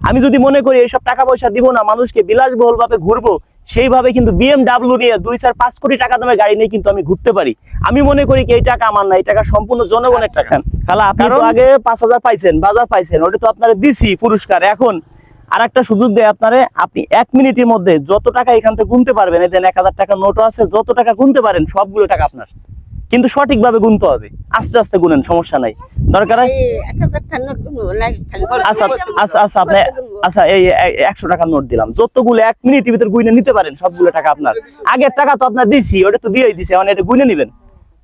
আমি যদি মনে করি এইসব টাকা পয়সা দিব না মানুষকে বিলাসবহুল ভাবে ঘুরবো সেইভাবে কিন্তু বিএমডাব্লিউ নিয়ে দুই চার পাঁচ কোটি টাকা দামের গাড়ি নিয়ে কিন্তু আমি ঘুরতে পারি। আমি মনে করি কি এই টাকা আমার না এই টাকা সম্পূর্ণ জনগণের টাকা। খালা আপনি তো আগে পাঁচ হাজার পাইছেন বাজার পাইছেন ওটা তো আপনারা দিছি পুরস্কার। এখন আর একটা সুযোগ দেয় আপনারে আপনি এক মিনিটের মধ্যে যত টাকা এখান থেকে গুনতে পারবেন এদের এক হাজার টাকা নোটও আছে যত টাকা গুনতে পারেন সবগুলো টাকা আপনার। কিন্তু সঠিকভাবে গুনতে হবে আস্তে আস্তে গুনেন সমস্যা নাই দরকার হয় আচ্ছা আচ্ছা আচ্ছা আপনি আচ্ছা এই এই একশো টাকার নোট দিলাম যতগুলো এক মিনিটের ভিতর গুনে নিতে পারেন সবগুলো টাকা আপনার আগের টাকা তো আপনার দিছি ওটা তো দিয়েই দিছে এখন এটা গুনে নিবেন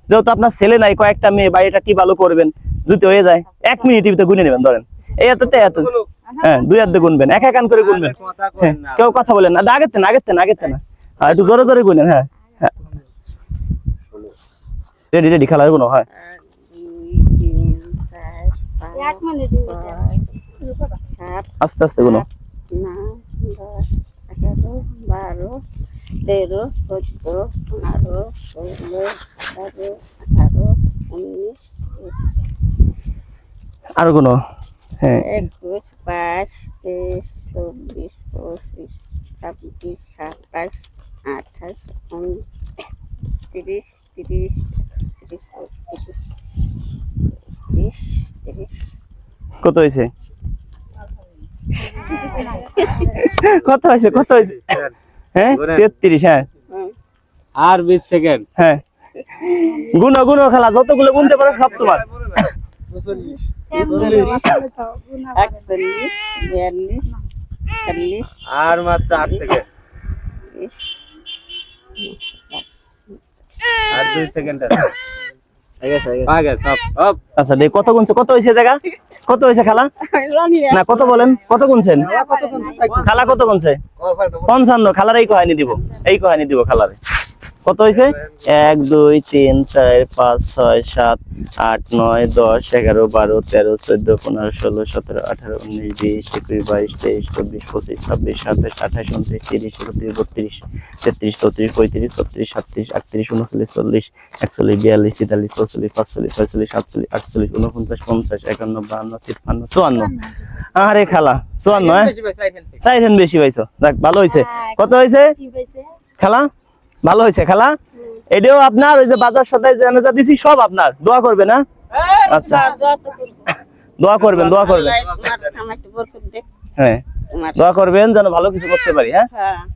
যেহেতু আপনার ছেলে নাই কয়েকটা মেয়ে বা এটা কি ভালো করবেন যদি হয়ে যায় এক মিনিটের ভিতরে গুনে নেবেন ধরেন এই এততে এত হ্যাঁ দুই হাতে গুনবেন এক এক কান করে গুনবেন হ্যাঁ কেউ কথা বলেন না আগের তেন আগের তেন আগের তেন হ্যাঁ একটু জোরে জোরে গুনেন হ্যাঁ হ্যাঁ রেডি রেডি খেলারগুলো হয়। আস্তে আস্তে এগারো বারো তেরো চোদ্দ পনেরো ষোলো সতেরো আঠারো উনিশ আর গুনো হ্যাঁ। একুশ বাইশ তেইশ চব্বিশ পঁচিশ ছাব্বিশ সাতাশ আঠাশ উনিশ। তিরিশ তিরিশ তিরিশ তিরিশ তিরিশ তিরিশ। কত হয়েছে? কত হয়েছে? কত হয়েছে? হ্যাঁ তেত্রিশ হ্যাঁ। আর বিশ সেকেন্ড। হ্যাঁ। গুনো গুনো খেলা যতগুলো গুনতে পারো সব তোমার। একচল্লিশ বিয়াল্লিশ চল্লিশ আর মাত্র আট সেকেন্ড বিশ আর দুই সেকেন্ড আচ্ছা দেখ কত গুনছে কত হয়েছে দেখা? কত হয়েছে খালা? না কত বলেন? কত গুনছেন? খালা কত গুনছে? পঞ্চান্ন খালার এই কহানি দিব। এই কহানি দিব খালারে। কত হয়েছে? এক দুই তিন চার পাঁচ ছয় সাত আট নয় দশ এগারো বারো তেরো চোদ্দ পনেরো ষোলো সতেরো আঠারো উনিশ বিশ একুশ বাইশ তেইশ চব্বিশ পঁচিশ ছাব্বিশ সাতাশ আঠাশ উনত্রিশ তিরিশ একত্রিশ বত্রিশ তেত্রিশ চৌত্রিশ পঁয়ত্রিশ ছত্রিশ সাতত্রিশ আটত্রিশ উনচল্লিশ চল্লিশ একচল্লিশ বিয়াল্লিশ তেতাল্লিশ চৌচল্লিশ পাঁচচল্লিশ ছয়চল্লিশ সাতচল্লিশ আটচল্লিশ উনপঞ্চাশ পঞ্চাশ একান্ন বাহান্ন তিপ্পান্ন চুয়ান্ন। আরে খালা চুয়ান্ন হ্যাঁ? চাইছেন বেশি পাইছো। যাক ভালো হয়েছে কত হয়েছে খেলা? ভালো হয়েছে খেলা? এটাও আপনার, ওই যে বাজার সদাই জানা যা দিছি সব আপনার। দোয়া করবে না? আচ্ছা। দোয়া করবেন দোয়া করবেন। হ্যাঁ। দোয়া করবেন যেন ভালো কিছু করতে পারি হ্যাঁ?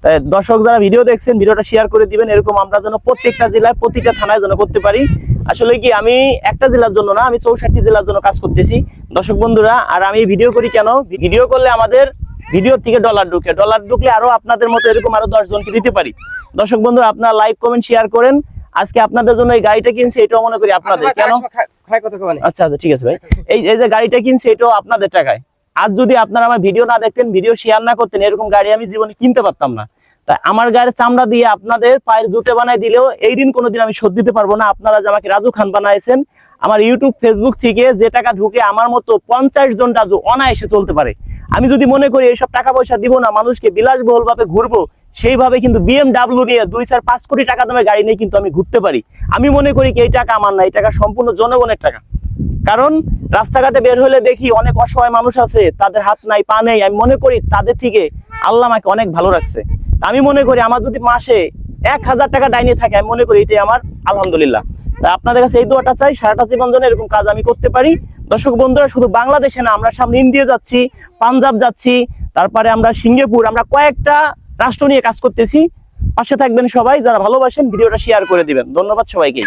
তাই দর্শক যারা ভিডিও দেখছেন, ভিডিওটা শেয়ার করে দিবেন, এরকম আমরা যেন প্রত্যেকটা জেলায়, প্রতিটা থানায় যেন করতে পারি। আসলে কি, আমি একটা জেলার জন্য না, আমি চৌষট্টি জেলার জন্য কাজ করতেছি। দর্শক বন্ধুরা, আর আমি ভিডিও করি কেন? ভিডিও করলে আমাদের ভিডিও থেকে ডলার ঢুকে। ডলার ঢুকলে আরও আপনাদের মতো এরকম আরও দশ জনকে দিতে পারি। দর্শক বন্ধু আপনারা লাইক কমেন্ট শেয়ার করেন। আজকে আপনাদের জন্য এই গাড়িটা কিনছে এটাও মনে করি আপনাদের। কেন? আচ্ছা আচ্ছা ঠিক আছে ভাই। এই এই যে গাড়িটা কিনছে এটাও আপনাদের টাকায়। আর যদি আপনারা আমার ভিডিও না দেখতেন ভিডিও শেয়ার না করতেন এরকম গাড়ি আমি জীবনে কিনতে পারতাম না। তাই আমার গাড়ির চামড়া দিয়ে আপনাদের পায়ের জুতে বানাই দিলেও এই দিন কোনোদিন আমি শোধ দিতে পারব না। আপনারা যে আমাকে রাজু খান বানাইছেন, আমার ইউটিউব ফেসবুক থেকে যে টাকা ঢুকে আমার মতো পঞ্চাশ জন রাজু অনায়াসে চলতে পারে। আমি যদি মনে করি এইসব টাকা পয়সা দিব না, মানুষকে বিলাসবহুল ভাবে ঘুরবো, সেইভাবে কিন্তু বিএমডাব্লিউ নিয়ে দুই চার পাঁচ কোটি টাকা দামের গাড়ি নিয়ে কিন্তু আমি ঘুরতে পারি। আমি মনে করি কি এই টাকা আমার না, এই টাকা সম্পূর্ণ জনগণের টাকা। কারণ রাস্তাঘাটে বের হলে দেখি অনেক অসহায় মানুষ আছে, তাদের হাত নাই, পা নেই। আমি মনে করি তাদের থেকে আল্লাহ আমাকে অনেক ভালো রাখছে। আমি মনে করি আমার যদি মাসে এক হাজার টাকা ডাইনি থাকে, আমি মনে করি এটাই আমার আলহামদুলিল্লাহ। তা আপনাদের কাছে এই দোয়াটা চাই, সারাটা জীবন যেন এরকম কাজ আমি করতে পারি। দর্শক বন্ধুরা, শুধু বাংলাদেশে না, আমরা সামনে ইন্ডিয়া যাচ্ছি, পাঞ্জাব যাচ্ছি, তারপরে আমরা সিঙ্গাপুর, আমরা কয়েকটা রাষ্ট্র নিয়ে কাজ করতেছি। পাশে থাকবেন সবাই, যারা ভালোবাসেন, ভিডিওটা শেয়ার করে দিবেন। ধন্যবাদ সবাইকে।